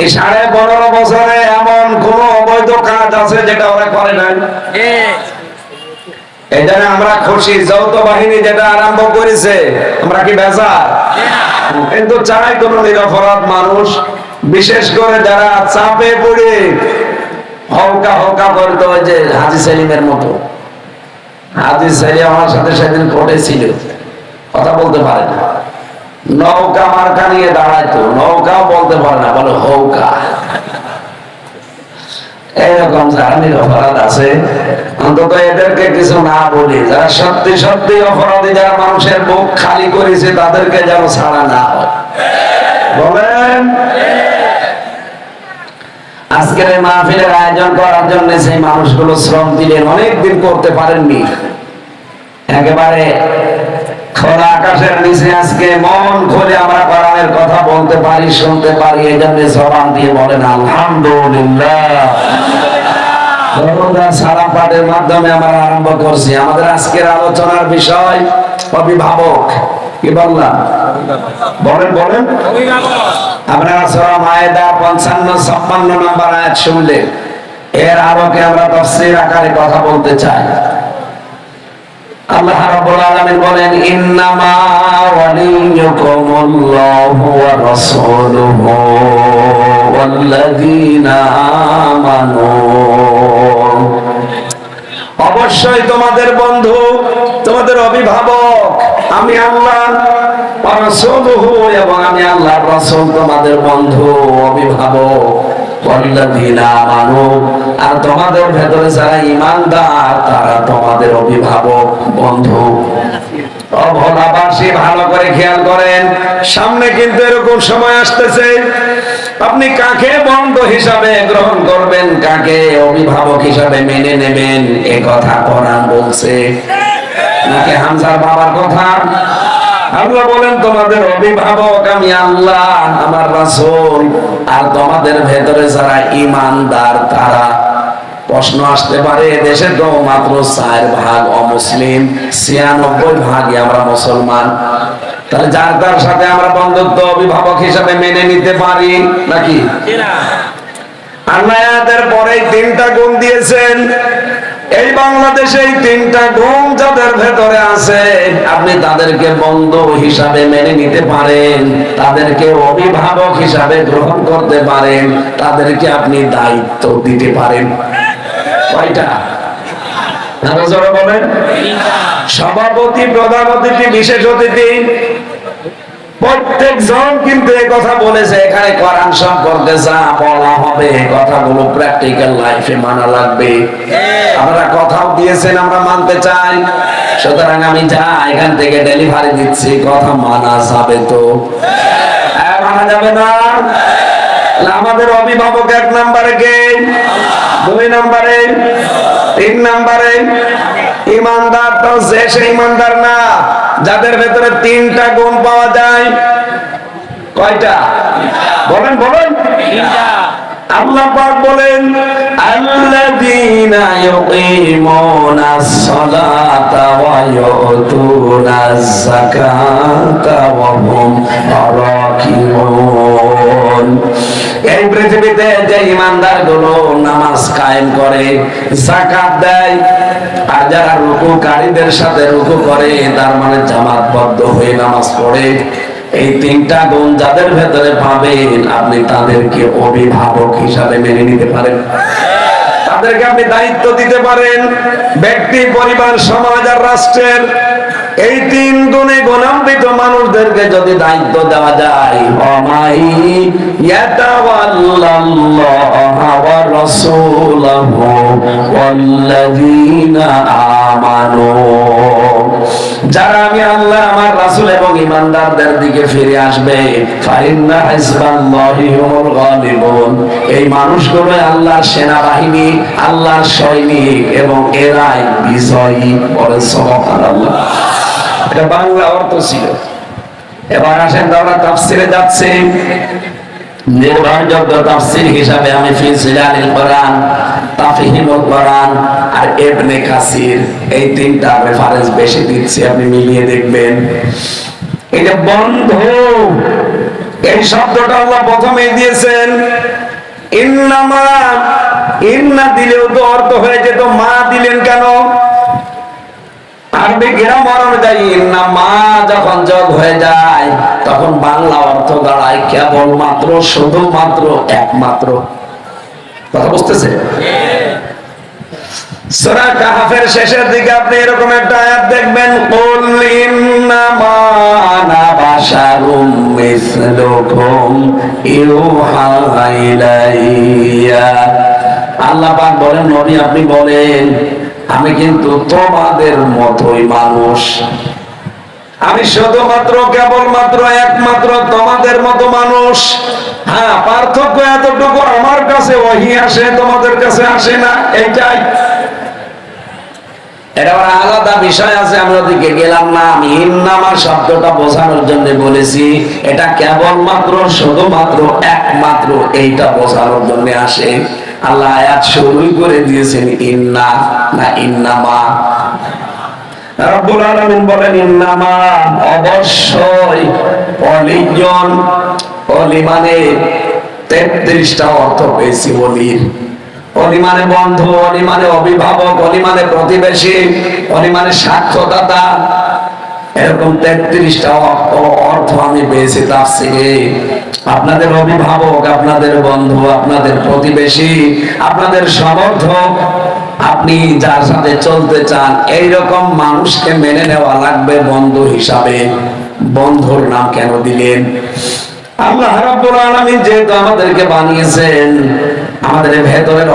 এই সাড়ে পনেরো বছরে এমন কোন অবৈধ কাজ আছে যেটা ওরা করে নাই? এই জন্য আমরা খুশি যৌথ বাহিনী যেটা আরম্ভ করেছে আমরা কি বেজার? কিন্তু চাই কোন নিরপরাধ মানুষ বিশেষ করে যারা চাপে পড়ে হলকা হলকা করতে হয় যে হাজি সেলিমের মতো। হাজি সেলিম আমার সাথে সেদিন কোর্টে ছিল কথা বলতে পারে না। নৌকা মার্কা নিয়ে দাঁড়াইতো। নৌকাও বলতে পারে না, বলে হৌকা। এরকম যারা নিরপরাধ আছে। অন্তত এদেরকে কিছু না বলি। যারা সত্যি সত্যি অপরাধী, যারা মানুষের বুক খালি করেছে, তাদেরকে যেন ছাড়া না বলেন? আজকের এই মাহফিলের আয়োজন করার জন্য সেই মানুষগুলো শ্রম দিলেন, অনেকদিন করতে পারেননি। একেবারে খোলা আকাশের নিচে আজকে মন খুলে আমরা কোরআনের কথা বলতে পারি, শুনতে পারি এই জন্য জবান দিয়ে বলেন, আলহামদুলিল্লাহ। সারা মাধ্যমে আমরা আরম্ভ করছি। আমাদের আজকের আলোচনার বিষয় অভিভাবক। কি বললাম? বলেন বলেন। আপনারা সূরা মায়েদা 55 56 নম্বর আয়াত শুনলেন। এর আলোকে আমরা তাফসীর আকারে কথা বলতে চাই। আল্লাহ রাব্বুল আলামিন বলেন, ইন্নামা ওয়ালিয়ুকুমুল্লাহু ওয়া রাসূলুহু ওয়াল্লাযীনা আমানু। অবশ্যই তোমাদের বন্ধু, তোমাদের অভিভাবক, আমি আল্লাহ এবং আমি আল্লাহর রাসূল তোমাদের বন্ধু, অভিভাবক। আর তোমাদের ভেতরে যারা ঈমানদার তারা তোমাদের অভিভাবক, বন্ধু। ভালো করে খেয়াল করেন। সামনে কিন্তু এরকম সময় আসতেছে। আপনি কাকে বন্ধু হিসাবে গ্রহণ করবেন, কাকে অভিভাবক হিসাবে মেনে নেবেন, এ কথা কোরআন বলছে। নাকি হামজার বাবার কথা? আল্লাহ বলেন তোমাদের অভিভাবক আমি আল্লাহ আমার রাসূল। আর তোমাদের ভেতরে যারা ঈমানদার তারা প্রশ্ন আসতে পারে দেশে তো মাত্র চার ভাগ অমুসলিম ছিয়ানব্বই ভাগই আমরা মুসলমান। তাহলে যার তার সাথে আমরা বন্ধুত্ব অভিভাবক হিসাবে মেনে নিতে পারি নাকি? আল্লাহের পরে তিনটা গুণ দিয়েছেন। এই বাংলাদেশে তিনটা গুণ যাদের ভেতরে আছে, আপনি তাদেরকে বন্ধু হিসাবে মেনে নিতে পারেন, তাদেরকে অভিভাবক হিসাবে গ্রহণ করতে পারেন, তাদেরকে আপনি দায়িত্ব দিতে পারেন। কয়টা? সভাপতি, প্রধান অতিথি, বিশেষ অতিথি প্রত্যেক জন কিন্তু এই কথা বলেছে এখানে কোরআন সম্পর্কে যা বলা হবে কথাগুলো প্র্যাকটিক্যাল লাইফে মানা লাগবে। আপনারা কথাও দিয়েছেন আমরা মানতে চাই। সুতরাং আমি যা এখান থেকে ডেলিভারি দিচ্ছি কথা মানা যাবে তো। হ্যাঁ, মানা যাবে না? আমাদের অভিভাবক এক নম্বরে কে? দুই নম্বরে? তিন নম্বরে? ইমানদার তো যে সে ইমানদার না যাদের ভেতরে তিনটা গুণ পাওয়া যায় কয়টা? বলেন বলেন। আল্লাহ পাক বলেন আল্লাযীনা ইউকিমুনাস সালাতা ওয়া ইউতুনাজ যাকাতা ওয়া হুম রাকিউন এই পৃথিবীতে যে ইমানদারগুলো নামাজ কায়েম করে, যাকাত দেয়, আর যারা রুকুকারীদের সাথে রুকু করে, তার মানে জামাতবদ্ধ হয়ে নামাজ পড়ে, এই তিনটা গুণ যাদের ভেতরে পাবেন, আপনি তাদেরকে অভিভাবক হিসাবে মেনে নিতে পারেন। তাদেরকে আপনি দায়িত্ব দিতে পারেন। ব্যক্তি, পরিবার, সমাজ আর রাষ্ট্রের এই তিন গুণে গুণান্বিত মানুষদেরকে যদি দায়িত্ব দেওয়া যায়, অমাই যারা আমি আল্লাহ আমার এবং দিকে ফিরে আসবে এই মানুষগুলো আল্লাহর সেনাবাহিনী, আল্লাহর সৈনিক এবং এরাই বিজয়ী বলেন সুবহানাল্লাহ। এটা বাংলা অর্থ ছিল। এবার আসেন আমরা তাফসিরে যাচ্ছি। নির্ভরযোগ্য তাফসির হিসাবে আমি ফি কোরআন, তাফহিমুল কোরআন আর ইবনে কাসির এই তিনটা রেফারেন্স বেশি দিচ্ছি, আপনি মিলিয়ে দেখবেন। এটা বন্ধ। এই শব্দটা আল্লাহ প্রথমেই দিয়েছেন, ইন্নামা ইন্না দিলেও তো অর্থ হয়ে যেত, মা দিলেন কেন? গ্রামার অনুযায়ী ইন্না মা যখন যোগ হয়ে যায়, তখন বাংলা অর্থ দাঁড়ায় কেবলমাত্র, শুধুমাত্র একমাত্র। কথা বুঝতেছে? শেষের দিকে আপনি এরকম একটা দেখবেন আল্লাহ বলেন আপনি বলেন আমি কিন্তু তোমাদের মতোই মানুষ। আমি শুধুমাত্র কেবলমাত্র একমাত্র তোমাদের মতো মানুষ। হ্যাঁ পার্থক্য এতটুকু আমার কাছে ওহি আসে, তোমাদের কাছে আসে না এইটাই এটা আলাদা বিষয় আছে গেলাম না। আমি শব্দটা বোঝানোর জন্য বলেছি, এটা কেবলমাত্র, শুধুমাত্র একমাত্র এইটা বোঝানোর জন্য আসে। আল্লাহ আয়াত শুরুই করে দিয়েছেন, ইন্না না ইন্নামা অবশ্যই অলিজন, অলি মানে তেত্রিশটা অর্থ পেয়েছি অলির। অলি মানে বন্ধু অলি মানে অভিভাবক অলি মানে প্রতিবেশী অলি মানে সাক্ষ্যদাতা, এরকম তেত্রিশটা অর্থ আমি পেয়েছি তাফসিরে আপনাদের অভিভাবক, আপনাদের বন্ধু, আপনাদের প্রতিবেশী, আপনাদের সমর্থক, আপনি যার সাথে চলতে চান এই রকম মানুষকে মেনে নেওয়া লাগবে বন্ধু হিসাবে। বন্ধুর নাম কেন দিলেন? আমাদের ভেতরের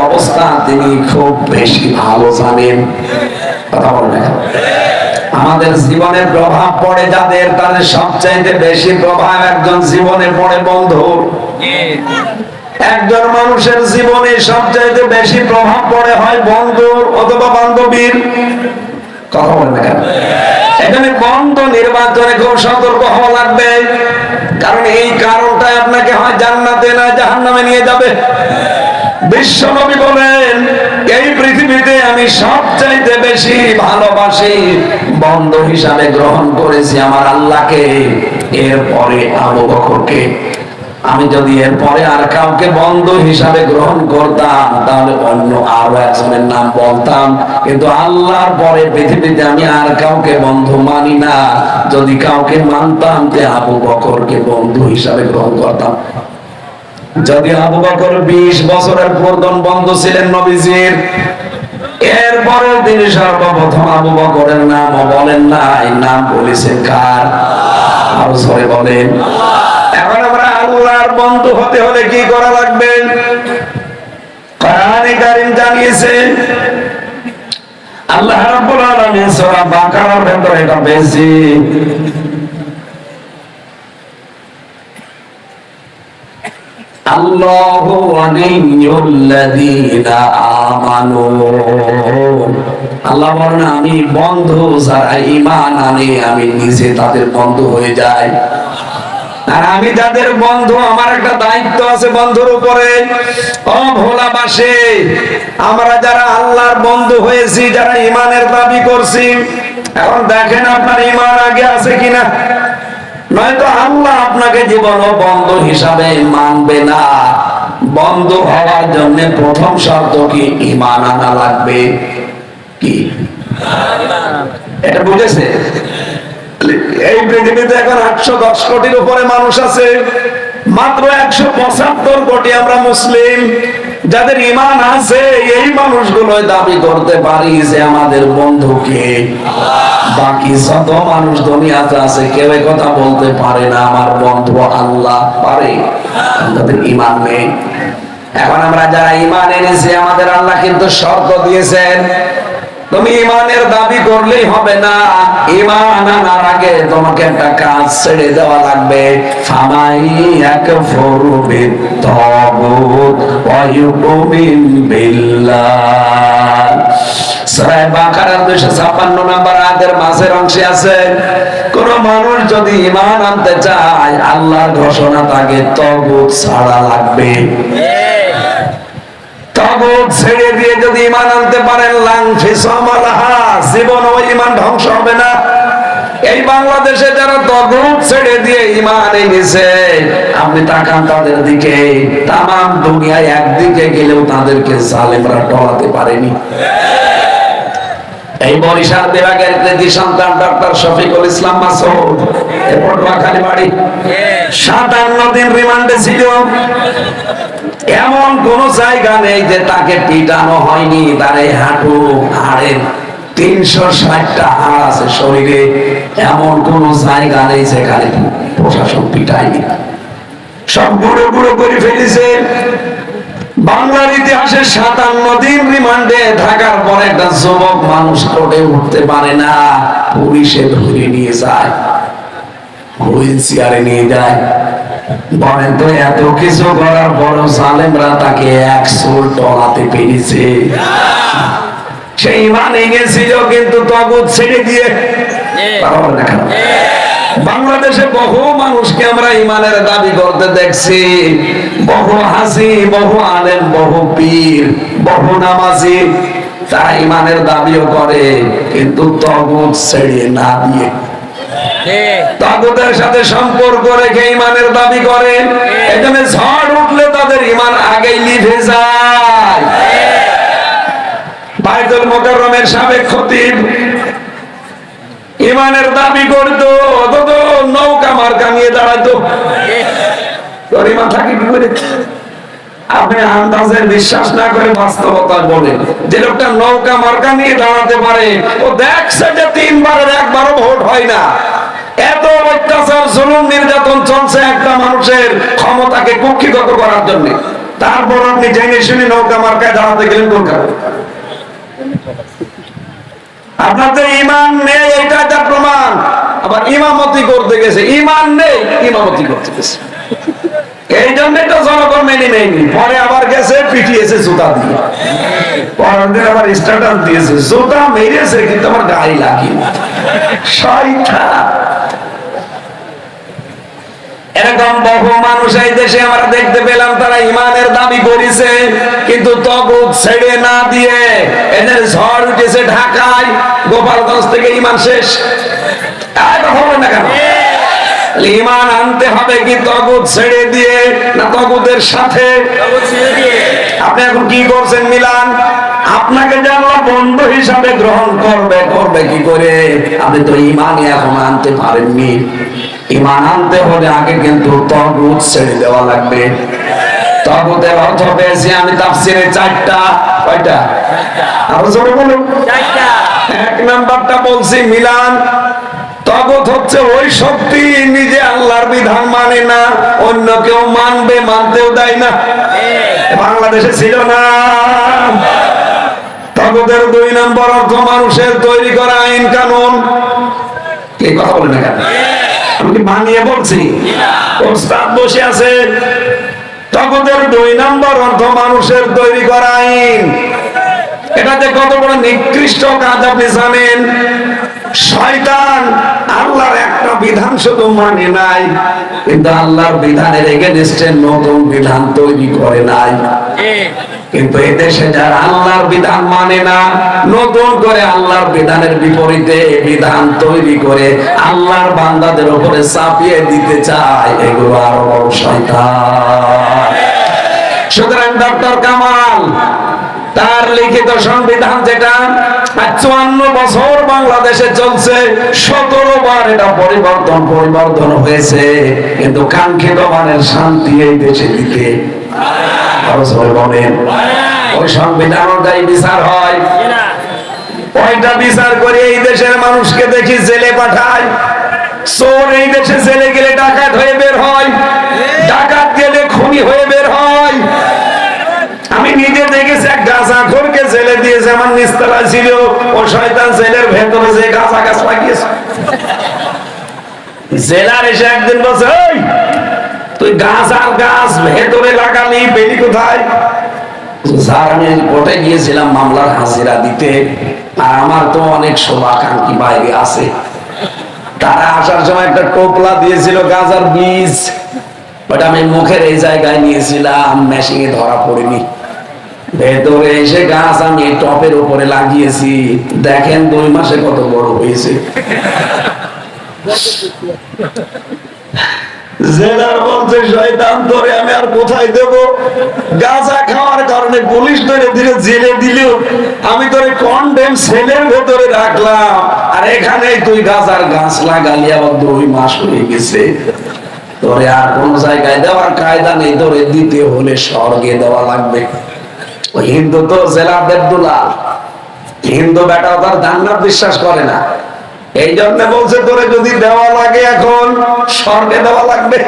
জীবনে প্রভাব পড়ে যাদের, তাদের সবচাইতে বেশি প্রভাব একজন জীবনে পড়ে বন্ধু। একজন মানুষের জীবনে সবচাইতে বেশি প্রভাব পড়ে হয় বন্ধুর অথবা বান্ধবীর। কথা বলবে কেন? এখানে বন্ধ নির্বাচনে খুব সতর্ক হওয়া লাগবে। কারণ এই কারণটা আপনাকে হয় জান্নাতে না জাহান নামে নিয়ে যাবে। বিশ্বনবী বলেন, এই পৃথিবীতে আমি সবচাইতে বেশি ভালোবাসি বন্ধ হিসাবে গ্রহণ করেছি আমার আল্লাহকে, এরপরে আবু বকরকে। আমি যদি এরপরে আর কাউকে বন্ধু হিসাবে গ্রহণ করতাম, তাহলে অন্য আরও একজনের নাম বলতাম। কিন্তু আল্লাহর পরে পৃথিবীতে আমি আর কাউকে বন্ধু মানি না। যদি কাউকে মানতাম যে আবু বকরকে বন্ধু হিসাবে গ্রহণ করতাম। যদি আবু বকর বিশ বছরের প্রথম বন্ধু ছিলেন নবীজির এরপরে তিনি সর্বপ্রথম আবু বকরের নাম বলেন নাই। নাম বলেছেন কার? আরও সরে বলেন। আমরা আল্লাহর বন্ধু হতে হলে কি করা লাগবে? কোরআনে কারীম আল্লাহ রাব্বুল আলামিন সূরা বাকারার ভেতরে এটা আল্লাহু ওয়ালিয়ুল্লাযীনা আমানু। আল্লাহ বলেন, আমি বন্ধু, যারা ঈমান আনে, আমি নিজে তাদের বন্ধু হয়ে যাই। আর আমি যাদের বন্ধু, আমার একটা দায়িত্ব আছে বন্ধুর উপরে। ও ভোলাবাসে, আমরা যারা আল্লাহর বন্ধু হয়েছি, যারা ইমানের দাবি করছি, এখন দেখেন আপনার ইমান আগে আছে কিনা? নয়তো আল্লাহ আপনাকে জীবন ও বন্ধু হিসাবে মানবে না। বন্ধু হওয়ার জন্য প্রথম শর্ত কি? ইমান আনা লাগবে কি? এটা বুঝেছে? এই পৃথিবীতে এখন আটশো দশ কোটির উপরে মানুষ আছে। মাত্র একশো পঁচাত্তর কোটি আমরা মুসলিম। যাদের ইমান আছে, এই মানুষগুলো দাবি করতে পারি যে আমাদের বন্ধুকে বাকি যত মানুষ দুনিয়াতে আছে, কেউ কথা বলতে পারে না, আমার বন্ধু আল্লাহ পারে। তাদের ইমান নেই। এখন আমরা যারা ইমান এনেছি, আমাদের আল্লাহ কিন্তু শর্ত দিয়েছেন তুমি ইমানের দাবি করলেই হবে না। ইমান আনার আগে তোমাকে একটা কাজ ছেড়ে দেওয়া লাগবে। ফামাই ওয়া ইউমিন বিল্লাহ। বাকারার 256 নম্বর আয়াতের মাঝের অংশে আছে, কোন মানুষ যদি ঈমান আনতে চায়, আল্লাহর ঘোষণা তাকে তগুত ছাড়া লাগবে। তাগুত ছেড়ে দিয়ে যদি ইমান আনতে পারেন, লাং ফিসামালাহা জীবন ওই ইমান ধ্বংস হবে না। এই বাংলাদেশে যারা তগুত ছেড়ে দিয়ে ইমান এনেছে, আপনি তাকান তাদের দিকে তাম দুনিয়ায় একদিকে গেলেও তাদেরকে জালেমরা টলাতে পারেনি। এই বরিশাল বিভাগের কৃতি সন্তান ডক্টর শফিকুল ইসলাম মাসুদ এ পটুয়াখালী বাড়ি। সাতান্ন দিন রিমান্ডে ছিল। এমন কোন জায়গা নেই যে তাকে পিটানো হয়নি। তার এই হাঁটু হাড়ের তিনশো ষাটটা হাড় আছে শরীরে। এমন কোন জায়গা নেই যেখানে প্রশাসন পিটায়নি। সব গুঁড়ো গুঁড়ো করে ফেলেছে। বাংলার ইতিহাসে সাতান্ন দিন রিমান্ডে থাকার পর একটা যুবক মানুষ কোর্টে উঠতে পারে না, পুলিশে ধরে নিয়ে যায়। নিয়ে যায়। বলেন তো, এত কিছু করার সালেমরা তাকে পেরেছে। সেই মানে গেছিল কিন্তু ছেড়ে দিয়ে? বাংলাদেশে বহু মানুষকে আমরা ইমানের দাবি করতে দেখছি। বহু হাসি বহু আলেম, বহু পীর, বহু নামাজি, তারা ইমানের দাবিও করে, কিন্তু তগুত ছেড়ে না দিয়ে তাগুতের সাথে সম্পর্ক রেখে ইমানের দাবি করে এখানে ঝড় উঠলে তাদের ইমান আগেই লিভে যায়। বাইতুল মোকাররমের সাবেক খতিব ইমানের দাবি করতো অথচ নৌকা মার্কা নিয়ে দাঁড়াতো। তোর ইমান থাকে কি করে? আপনি আন্দাজের বিশ্বাস না করে বাস্তবতা বলেন। যে লোকটা নৌকা মার্কা নিয়ে দাঁড়াতে পারে ও দেখছে যে তিনবারের একবারও ভোট হয় না। এত অত্যাচার, জুলুম, নির্যাতন চলছে একটা মানুষের ক্ষমতাকে কুক্ষিগত করার জন্য। তারপর আপনি জেনে শুনে নৌকা মার্কায় দাঁড়াতে গেলেন কারণে? আপনাদের ইমান নেই, এটা যা প্রমাণ। আবার ইমামতি করতে গেছে। ইমান নেই, ইমামতি করতে গেছে। এই জন্য তো জনগণ মেনে নেয়নি। পরে আবার গেছে, পিটিয়েছে, জুতা দিয়ে। পরের আবার স্ট্যাটাস দিয়েছে। জুতা মেরেছে, কিন্তু আমার গায়ে লাগেনি। শয়তান। এরকম বহু মানুষ এই দেশে আমরা দেখতে পেলাম তারা ইমানের দাবি করেছে কিন্তু তগুত ছেড়ে না দিয়ে এদের ঝড় উঠেছে ঢাকায়। গোপালগঞ্জ থেকে ইমান শেষ। হবে না কেন? ইমান আনতে হবে কি তগুত ছেড়ে দিয়ে না তগুতের সাথে? আপনি এখন কি করছেন মিলান? আপনাকে যে আল্লাহ বন্ধু হিসাবে গ্রহণ করবে করবে কি করে? আপনি তো ইমানই এখন আনতে পারেননি। ইমান আনতে হলে আগে কিন্তু তগুত ছেড়ে দেওয়া লাগবে। তগুতের অর্থ পেয়েছি আমি তাফসিরে চারটা। কয়টা? আরও জোরে বলুন। এক নাম্বারটা বলছি মিলান। তগত হচ্ছে ওই শক্তি নিজে আল্লাহর বিধান মানে না অন্য কেউ মানবে মানতেও দেয় না। বাংলাদেশে ছিল না। তগতের দুই নম্বর অর্থ মানুষের তৈরি করা আইন কানুন। কে কথা বলে না কেন? আমি কি মানিয়ে বলছি? ওস্তাদ বসে আছে। তগতের দুই নম্বর অর্থ মানুষের তৈরি করা আইন। এটা যে কত বড় নিকৃষ্ট কাজ আপনি জানেন? শয়তান আল্লাহর বিধান শুধু মানে নাই কিন্তু আল্লাহর বিধানের এগেনস্টে নতুন বিধান তৈরি করে নাই। কিন্তু এদেশে যারা আল্লাহর বিধান মানে না নতুন করে আল্লাহর বিধানের বিপরীতে বিধান তৈরি করে আল্লাহর বান্দাদের উপরে চাপিয়ে দিতে চায় এগুলো আরও বড় শয়তান। সুতরাং ডক্টর কামাল তার লিখিত সংবিধান যেটা চুয়ান্ন বছর বাংলাদেশে চলছে, সতেরো বার এটা পরিবর্তন পরিবর্তন হয়েছে। কিন্তু কাঙ্ক্ষিত মানের শান্তি এই দেশে দিতে ওই সংবিধান অনুযায়ী বিচার হয়। ওইটা বিচার করে এই দেশের মানুষকে দেখি জেলে পাঠায়? চোর এই দেশে জেলে গেলে ডাকাত হয়ে বের হয় ডাকাত গেলে খুনি হয়ে বের হয় আমি নিজে দেখেছি এক গাছা খোরকে জেলে দিয়েছে আমার নিস্তারা ছিল, ও শয়তান জেলের ভেতরে যে গাছা গাছ লাগিয়েছে। জেলার এসে একদিন বলছে তুই গাছ আর গাছ ভেতরে লাগালি বেরি কোথায়? স্যার আমি কোর্টে গিয়েছিলাম মামলার হাজিরা দিতে, আর আমার তো অনেক শোভাকাঙ্ক্ষী বাইরে আছে। তারা আসার সময় একটা টোপলা দিয়েছিল গাজার বীজ, ওটা আমি মুখের এই জায়গায় নিয়েছিলাম, মেশিনে ধরা পড়িনি। ভেতরে এসে গাছ আমি টপের উপরে লাগিয়েছি। দেখেন দুই মাসে কত বড় হয়েছে। জেলার বলছে শয়তান তোরে আমি আর কোথায় দেব? গাঁজা খাওয়ার কারণে পুলিশ ধরে ধীরে জেলে দিলেও আমি সেলের ভেতরে রাখলাম। আর এখানেই তুই গাঁজার গাছ লাগালি, আবার দুই মাস হয়ে গেছে। তোরে আর কোন জায়গায় দেওয়ার কায়দা নেই, তোরে দিতে হলে স্বর্গে দেওয়া লাগবে। ওই হিন্দু তো জেলার দেবদুলাল হিন্দু বেটা তার জান্নাত বিশ্বাস করে না। এই জন্য বলছে, তোরে যদি দেওয়া লাগে এখন, স্বর্গে দেওয়া লাগবে।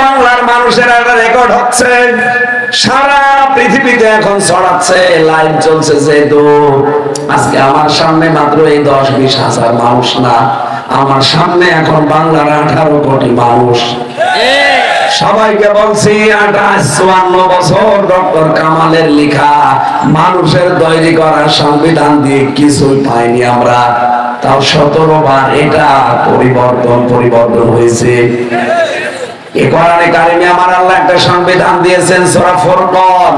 বাংলার মানুষের একটা রেকর্ড হচ্ছে। সারা পৃথিবীতে এখন ছড়াচ্ছে লাইভ চলছে যেহেতু। আজকে আমার সামনে মাত্র এই দশ বিশ হাজার মানুষ না, আমার সামনে এখন বাংলার আঠারো কোটি মানুষ। সবাইকে বলছি আঠাশ চুয়ান্ন বছর ডক্টর কামালের লেখা, মানুষের তৈরি করা সংবিধান দিয়ে কিছুই পাইনি আমরা। তাও সতেরো বার এটা পরিবর্তন পরিবর্তন হয়েছে। এ কারিমে আমার আল্লাহ একটা সংবিধান দিয়েছেন, সূরা ফুরকান।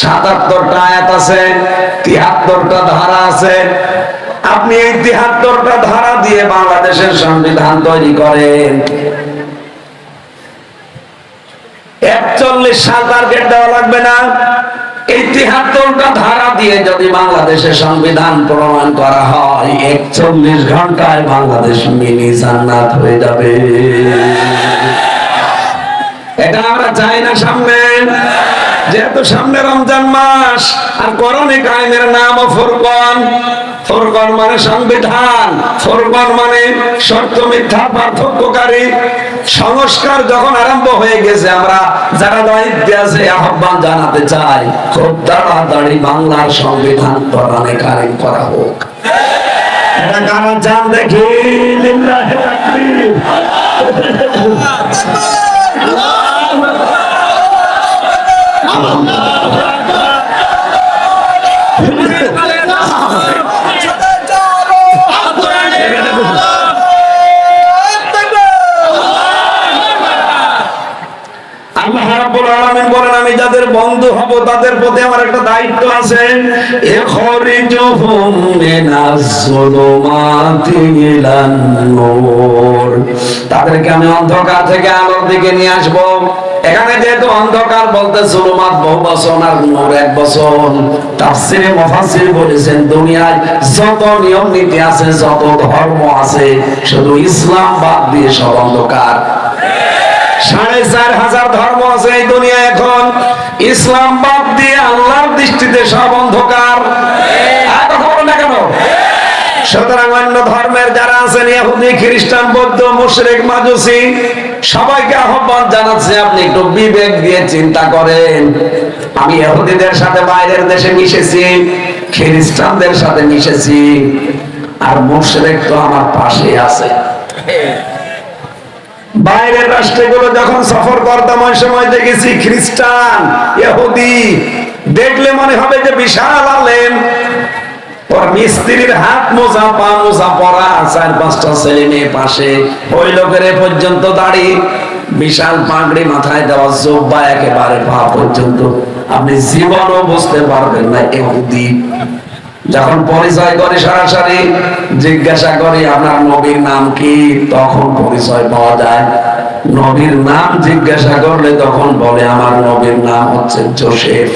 77টা আয়াত আছে 73টা ধারা আছে। আপনি এই 73টা ধারা দিয়ে বাংলাদেশের সংবিধান তৈরি করেন। একচল্লিশ সাল টার্গেট দেওয়া লাগবে না। ধারা দিয়ে যদি বাংলাদেশের সংবিধান প্রমাণ করা হয়, একচল্লিশ ঘন্টায় বাংলাদেশ মিনি জান্নাত হয়ে যাবে। এটা আমরা চাই না সামনে। যেহেতু সামনে রমজান মাস, আর করণে কায়েমের নাম ফুরকান। ফুরকান মানে সংবিধান ফুরকান মানে সত্য মিথ্যা, পার্থক্যকারী সংস্কার যখন আরম্ভ হয়ে গেছে, আমরা যারা দায়িত্বে আছে আহ্বান জানাতে চাই, খুব তাড়াতাড়ি বাংলার সংবিধান করণে কায়েম করা হোক। দেখি তাদের প্রতি আমার একটা দায়িত্ব আছে। ইখরিজুহুম মিনাজ যুলুমাতি ইলান নূর। তাদেরকে আমি অন্ধকার থেকে আলোর দিকে নিয়ে আসব। এখানে যেহেতু অন্ধকার বলতে জুলুমাত বহু বছর আর নূর এক বছর। তাফসিরে মুফাসসির বলেছেন, দুনিয়ায় যত নিয়ম নীতি আছে, যত ধর্ম আছে, শুধু ইসলাম বাদ দিয়ে সব অন্ধকার। সাড়ে চার হাজার ধর্ম আছে এই দুনিয়া এখন। ইসলাম বাদ দিয়ে আল্লাহর দৃষ্টিতে সব অন্ধকার। কেন? সুতরাং অন্য ধর্মের যারা আছেন, ইহুদি, খ্রিস্টান, বৌদ্ধ মাজুসি, সবাইকে আহ্বান জানাচ্ছে, আপনি একটু বিবেক দিয়ে চিন্তা করেন। আমি ইহুদিদের সাথে বাইরের দেশে মিশেছি, খ্রিস্টানদের সাথে মিশেছি, আর মুশরিক তো আমার পাশে আছে। বাইরের রাষ্ট্রগুলো যখন সফর করতাম, ওই সময় দেখেছি খ্রিস্টান, ইহুদি। দেখলে মনে হবে যে বিশাল পাঁচটা ছেলে পাশে। ওই লোকের পর্যন্ত বিশাল পাগড়ি মাথায় দেওয়া একেবারে পর্যন্ত। আপনি জীবনও বুঝতে পারবেন না এহুদি যখন পরিচয় করে সরাসরি জিজ্ঞাসা করি আপনার নবীর নাম কি? তখন পরিচয় পাওয়া যায়। নবীর নাম জিজ্ঞাসা করলে তখন বলে আমার নবীর নাম হচ্ছে জোসেফ।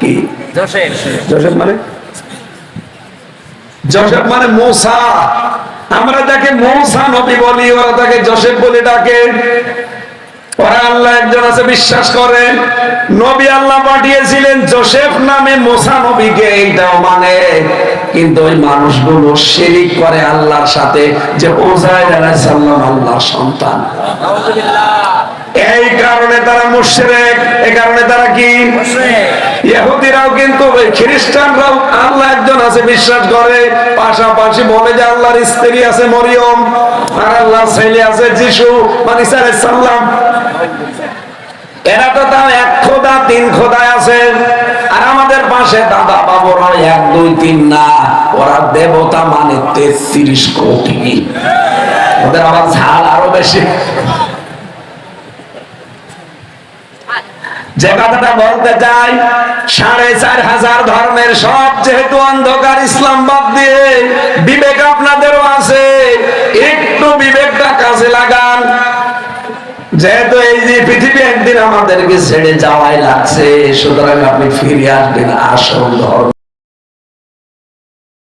কি? জোসেফ। মানে? জোসেফ মানে মৌসা। আমরা যাকে মৌসা নবী বলি ওরা তাকে জোসেফ বলে ডাকে। ওরা আল্লাহ একজন আছে বিশ্বাস করে। নবী আল্লাহ পাঠিয়েছিলেন জোসেফ নামে মোসা নবীকে এইটাও মানে। কিন্তু ওই মানুষগুলো শিরিক করে আল্লাহর সাথে যে ওজাইর আলাইহিস সালাম আল্লাহর সন্তান। এই কারণে তারা মুশরিক এই কারণে তারা কি? ইহুদিরাও কিন্তু খ্রিস্টানরাও আল্লাহ একজন আছে বিশ্বাস করে। পাশাপাশি বলে যে আল্লাহর স্ত্রী আছে মরিয়ম আর আল্লাহর ছেলে আছে যিশু মানে সালাম। এরা তো তাও এক খোদা, তিন খোদায় আছে। আর আমাদের পাশে দাদা, বাবুরা এক, দুই, তিন না, ওরা দেবতা মানে তেত্রিশ কোটি। ওদের আবার ঝাল আরও বেশি। যে কথাটা বলতে চাই, সাড়ে চার হাজার ধর্মের সব যেহেতু অন্ধকার, ইসলাম বাদ দিয়ে বিবেক আপনাদেরও আছে। একটু বিবেকটা কাজে লাগান। যেহেতু এই যে পৃথিবী একদিন আমাদেরকে ছেড়ে যাওয়াই লাগছে, সুতরাং আপনি ফিরে আসবেন, আসল ধর্ম।